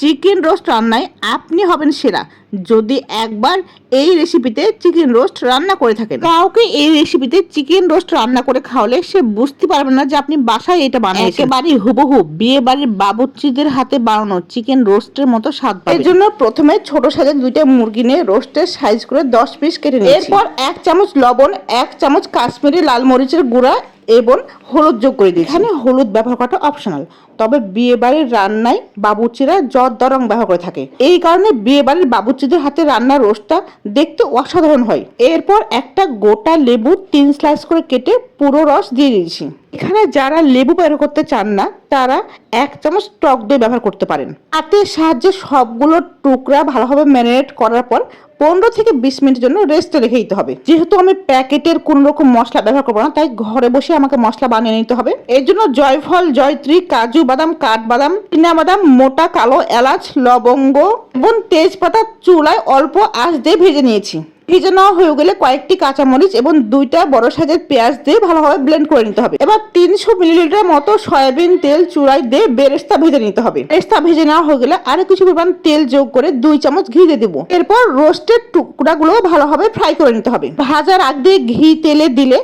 Chicken roast রান্নায় আপনি হবেন সেরা। যদি একবার এই রেসিপিতে চিকেন রোস্ট রান্না করে থাকেন। কাউকে এই রেসিপিতে চিকেন রোস্ট রান্না করে খাওয়ালে সে বুঝতে পারবে না যে আপনি বাসায় এটা বানিয়েছেন। একেবারেই হুবহু বিয়ে বাড়ির বাবুর্চিদের হাতে বানানো চিকেন রোস্টের মতো স্বাদ পাবে এর জন্য প্রথমে ছোট সাইজের দুইটা মুরগি নিয়ে রোস্টের সাইজ করে দশ পিস কেটে নিয়েছি। এরপর এক চামচ লবণ এক চামচ কাশ্মীরি লাল মরিচের গুঁড়া এবং হলুদ যোগ করে দিই এখানে হলুদ ব্যবহার করাটা অপশনাল তবে বিয়ে বাড়ির রান্নায় বাবুচিরা জর্দা রং ব্যবহার করে থাকে। এই কারণে বিয়ে বাড়ির বাবুর্চিদের হাতে রান্নার রোস্টটা দেখতে অসাধারণ হয়। এরপর একটা গোটা লেবু তিন স্লাইস করে কেটে পুরো রস দিয়ে দিয়েছি। এখানে যারা লেবু ব্যবহার করতে চান না, তারা এক চামচ টক দই ব্যবহার করতে পারেন। হাতের সাহায্যে সবগুলো টুকরা ভালোভাবে ম্যারিনেট করার পর পনেরো থেকে বিশ মিনিটের জন্য রেস্টে রেখে দিতে হবে। যেহেতু আমি প্যাকেটের কোন রকম মশলা ব্যবহার করব না, তাই ঘরে বসে আমাকে মশলা বানিয়ে নিতে হবে। এর জন্য জয়ফল, জয়ত্রী, কাজু বাদাম, কাঠবাদাম বাদাম, মোটা, কালো, এলাচ, লবঙ্গ এবং তেজপাতা চুলায় অল্প আঁচ দিয়ে ভেজে নিয়েছি। ভেজে নেওয়া হয়ে গেলে কয়েকটি কাঁচামরিচ এবং দুইটা বড় সাইজের পেঁয়াজ দিয়ে ভালোভাবে ব্লেন্ড করে নিতে হবে। এবার তিনশো মিলিলিটার মতো সয়াবিন তেল চুড়াই দিয়ে বেরেস্তা ভেজে নিতে হবে। বেরেস্তা ভেজে নেওয়া হয়ে গেলে আরও কিছু পরিমাণ তেল যোগ করে দুই চামচ ঘি দিয়ে দেবো। এরপর রোস্টের টুকরাগুলো ভালোভাবে ফ্রাই করে নিতে হবে। ভাজার আগ দিয়ে ঘি তেলে দিলে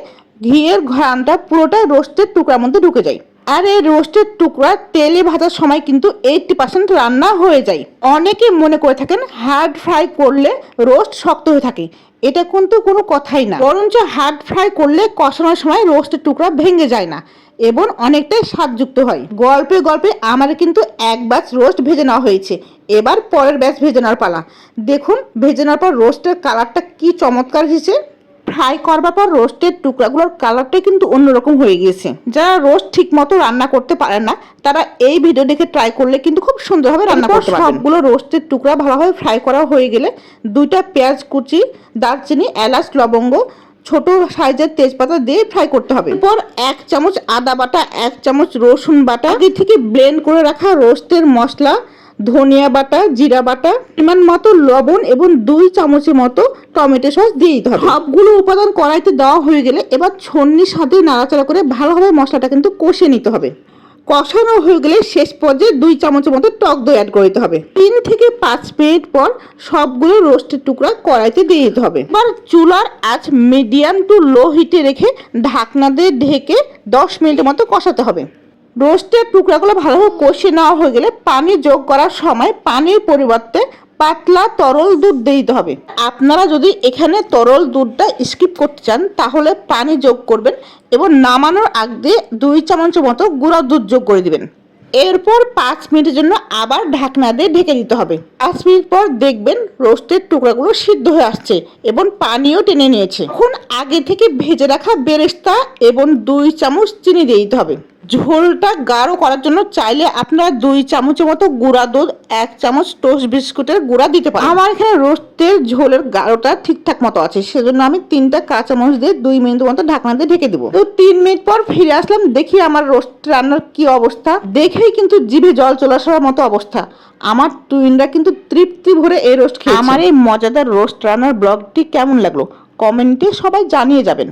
ঘিয়ের ঘ্রাণটা পুরোটাই রোস্টের টুকরার মধ্যে ঢুকে যায়। আর এই রোস্টের টুকরা তেলে ভাজার সময় কিন্তু এইটটি পার্সেন্ট রান্না হয়ে যায়। অনেকে মনে করে থাকেন হার্ড ফ্রাই করলে রোস্ট শক্ত হয়ে থাকে। এটা কিন্তু কোনো কথাই না। বরঞ্চ হার্ড ফ্রাই করলে কষানোর সময় রোস্টের টুকরা ভেঙে যায় না এবং অনেকটাই স্বাদযুক্ত হয়। গল্পে গল্পে আমার কিন্তু এক ব্যাচ রোস্ট ভেজে নেওয়া হয়েছে। এবার পরের ব্যাচ ভেজে নেওয়ার পালা। দেখুন, ভেজে নেওয়ার পর রোস্টের কালারটা কি চমৎকার হয়েছে। ফ্রাই করবার পর রোস্টের টুকরাগুলোর কালারটাই কিন্তু অন্যরকম হয়ে গিয়েছে। যারা রোস্ট ঠিক মতো রান্না করতে পারে না তারা এই ভিডিও দেখে ট্রাই করলে কিন্তু খুব সুন্দরভাবে রান্না করতে পারবেন। সবগুলো রোস্টের টুকরা ভালোভাবে ফ্রাই করা হয়ে গেলে দুইটা পেঁয়াজ কুচি দারচিনি এলাচ লবঙ্গ ছোট সাইজের তেজপাতা দিয়ে ফ্রাই করতে হবে। এরপর এক চামচ আদা বাটা এক চামচ রসুন বাটা আগে থেকে ব্লেন্ড করে রাখা রোস্টের মশলা ধনিয়া বাটা, জিরা বাটা, পরিমাণ মতো লবণ এবং দুই চামচের মতো টমেটো সস দিয়ে দিতে হবে। সবগুলো উপাদান কড়াইতে দেওয়া হয়ে গেলে এবার ছন্নির সাথে নাড়াচাড়া করে ভালোভাবে মশলাটা কিন্তু কষে নিতে হবে। কষানো হয়ে গেলে শেষ পর্যায়ে দুই চামচের মতো টক দই অ্যাড করে দিতে হবে। তিন থেকে পাঁচ মিনিট পর সবগুলো রোস্টের টুকরা কড়াইতে দিয়ে দিতে হবে। এবার চুলার আঁচ মিডিয়াম টু লো হিটে রেখে ঢাকনা দিয়ে ঢেকে দশ মিনিটের মতো কষাতে হবে। রোস্টের টুকরাগুলো ভালোভাবে কষে নেওয়া হয়ে গেলে পানি যোগ করার সময় পানির পরিবর্তে পাতলা তরল দুধ দিতে হবে। আপনারা যদি এখানে তরল দুধটা স্কিপ করতে চান, তাহলে পানি যোগ করবেন এবং নামানোর আগ দিয়ে দুই চামচের মতো গুঁড়া দুধ যোগ করে দিবেন। এরপর পাঁচ মিনিটের জন্য আবার ঢাকনা দিয়ে ঢেকে দিতে হবে। পাঁচ মিনিট পর দেখবেন রোস্টের টুকরাগুলো সিদ্ধ হয়ে আসছে এবং পানিও টেনে নিয়েছে। এখন আগে থেকে ভেজে রাখা বেরেস্তা এবং দুই চামচ চিনি দিয়ে দিতে হবে। ঝোলটা গাঢ় করার জন্য চাইলে আপনারা দুই চামচের মতো গুঁড়া দুধ এক চামচ টোস্ট বিস্কুটের গুঁড়া দিতে পারেন। আমার এখানে রোস্টের ঝোলের গাঢ়টা ঠিকঠাক মতো আছে সেজন্য আমি তিনটা কাঁচামচ দিয়ে দুই মিনিট মতো ঢাকনা দিয়ে ঢেকে দেবো। তো তিন মিনিট পর ফিরে আসলাম দেখি আমার রোস্ট রান্নার কি অবস্থা। দেখেই কিন্তু জিভে জল চলে আসার মতো অবস্থা। আমার টুইনরা কিন্তু তৃপ্তি ভরে এই রোস্ট খেয়ে আমার এই মজাদার রোস্ট রান্নার ব্লগটি কেমন লাগল? কমেন্টে সবাই জানিয়ে যাবেন।